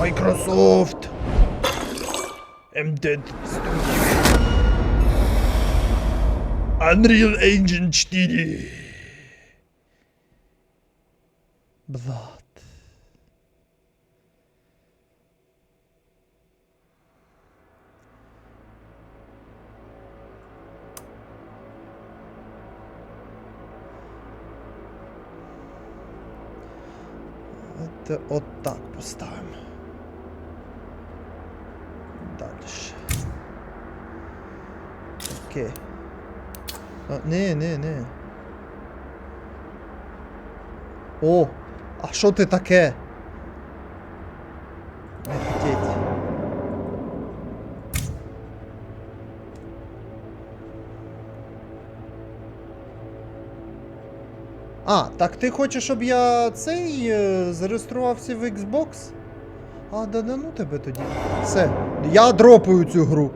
Microsoft. Embedded Studio. Unreal Engine 4. Блад. Це от так поставимо. Дальше. Окей. А, не, не, не. О! А що ти таке? Хотіть. А, так ти хочеш, щоб я цей е, зареєструвався в Xbox? А, да да ну тебе тоді. Все. Я дропаю цю гру.